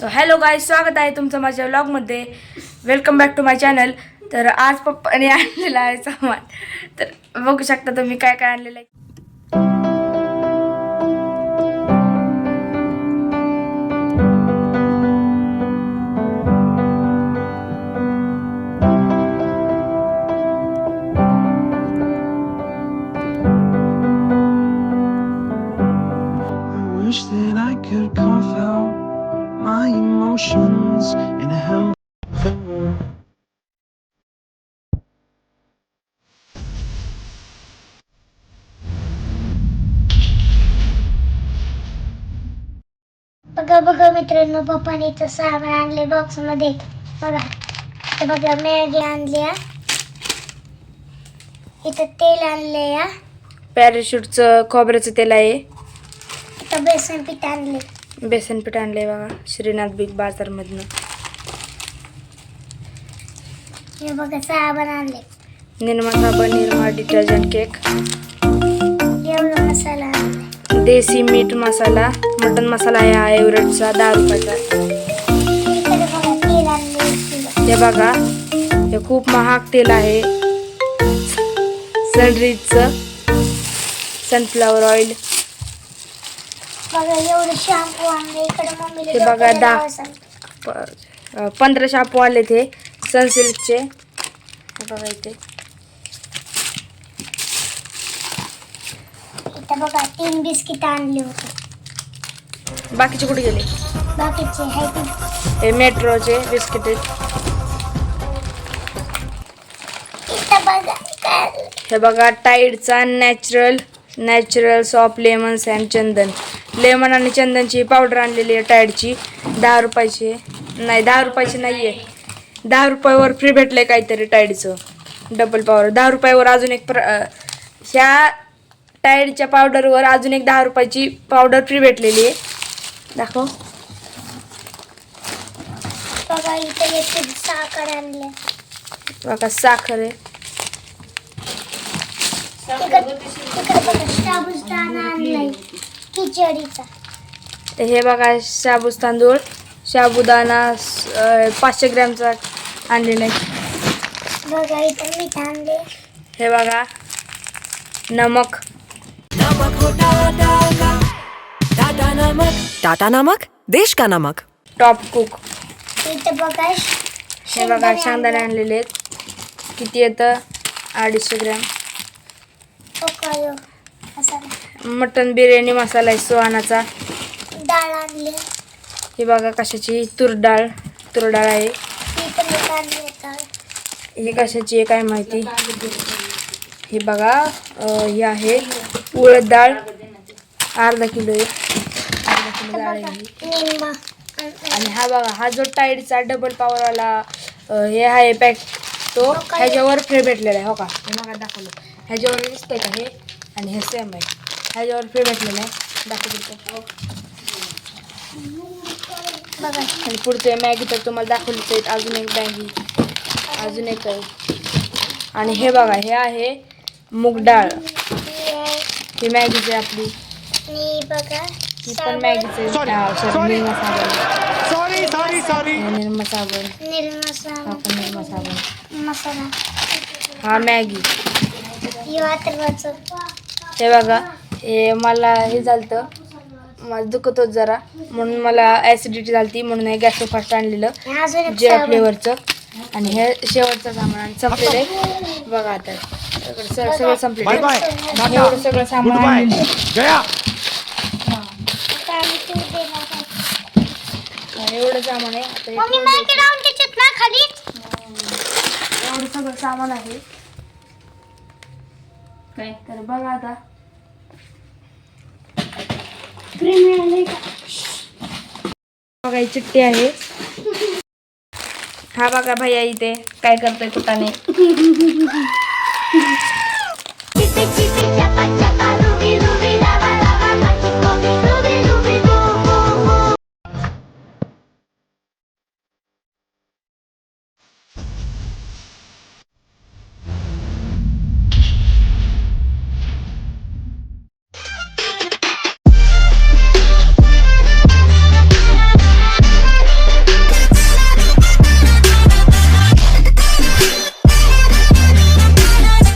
So hello गाय स्वागत आहे तुमचं माझ्या व्लॉगमध्ये welcome back to my channel तर आज पप्पाने आणलेला आहे सामान. तर बघू शकता तुम्ही काय काय आणलेलं आहे. My emotions in a hell. बघा बघा मित्रांनो पप्पाने इथं सामान आणले बॉक्समध्ये बघा. इथं बघा मॅगी आणली हा. इथं तेल आणले या पॅराशूटचं खोबऱ्याचं तेल आहे. इथं बेसन पीठ आणले बेसन पीठ आणलंय बघा श्रीनाथ बिग बाजारमधनं हे बघा साबण आणले निर्मा साबण निर्मा डिटर्जंट केक एवढा मसाला आणले देसी मीठ मसाला मटन मसाला आहे हा दहा रुपयाचा इकडे बघा तेल आणले एक किलो. हे बघा हे खूप महाग तेल आहे. सनरीजचं सनफ्लावर ऑइल बघा एवढं शॅम्पू आणले इकडे मम्मीला हे बघा, डोक्याला दहा. लावायचं. प- अं, पंधरा शापू आले ते सनसिल्कचे हे बघा इथे. इथं बघा तीन बिस्किट आणले होते. बाकीचे कुठे गेले? बाकीचे आहे ते हे मेट्रोचे बिस्किट इथं बघा काय? आणलंय. हे बघा टाईडचा natural natural soft lemons and chandan. Lemon आणि चंदनची पावडर आणलेली आहे टाईडची दहा रुपयाची. आहे. नाही दहा रुपयाची नाही आहे दहा रुपयावर फ्री भेटलं काहीतरी टाईडचं डबल पावर दहा रुपयावर अजून एक प्र ह्या टाईडच्या पावडरवर अजून एक दहा रुपयाची पावडर फ्री भेटलेली आहे. दाखव. बघा इथं साखर आणले बघा साखर आहे. तिकडे तिकडे बघा साबुदाणा आणलाय. खिचडीचा. हे बघा शाबूस तांदूळ साबुदाणा अं, पाचशे ग्रॅमचा आणलेला आहे. बघा इथं मीठ आणले. हे बघा नमक. टाटा नमक. देश का नमक? टॉप कुक इथं बघा हे बघा शेंगदाणे आणलेले आहेत. किती येतं? अडीचशे ग्रॅम. मटन बिर्याणी मसाला आहे सुहानाचा. डाळ आणले. हे बघा कशाची तूर डाळ तूर डाळ आहे. हे कशाची आहे काय माहिती? हे बघा हे आहे उडद डाळ. अर्धा किलो आहे. अर्धा किलो डाळ आहे. ही. आणि हा बघा हा जो टाईडचा डबल पॉवरवाला हे आहे पॅक तो ह्याच्यावर फ्री भेटलेला आहे हो का? हे मला दाखवलं. ह्याच्यावर दिसतंय का हे? आणि हे सेम आहे. ह्याच्यावर फ्री भेटलेलं आहे. दाखवतो बघा आणि पुढचे मॅगी तर तुम्हाला दाखवलीच आहेत. अजून एक मॅगी. अजून एक आहे. आणि हे बघा हे आहे मूग डाळ. ही आहे. मॅगीची आपली. आणि बघा ही पण मॅगीचे सॉरी निर्मा साबण. हे निर्मा साबण हा साबण पण निर्मा साबण मसाला हा मॅगी. हे बघा हे मला हे झालं माझं दुखत होत जरा. म्हणून मला ॲसिडिटी झाली म्हणून हे गॅस फास्ट आणलेलं. जे फ्लेवरचं आणि हे शेवटचं सामान आणि संपलेलं आहे. बघा आता. सगळं संपलेलं आहे. एवढं सगळं सामान. हा, एवढं सामान आहे. आता. एवढं सगळं सामान आहे. काय? तर बघा आता. बघा चिट्टी चिठ्ठी आहे. हा बघा भैया इथे काय करतोय कुठाने.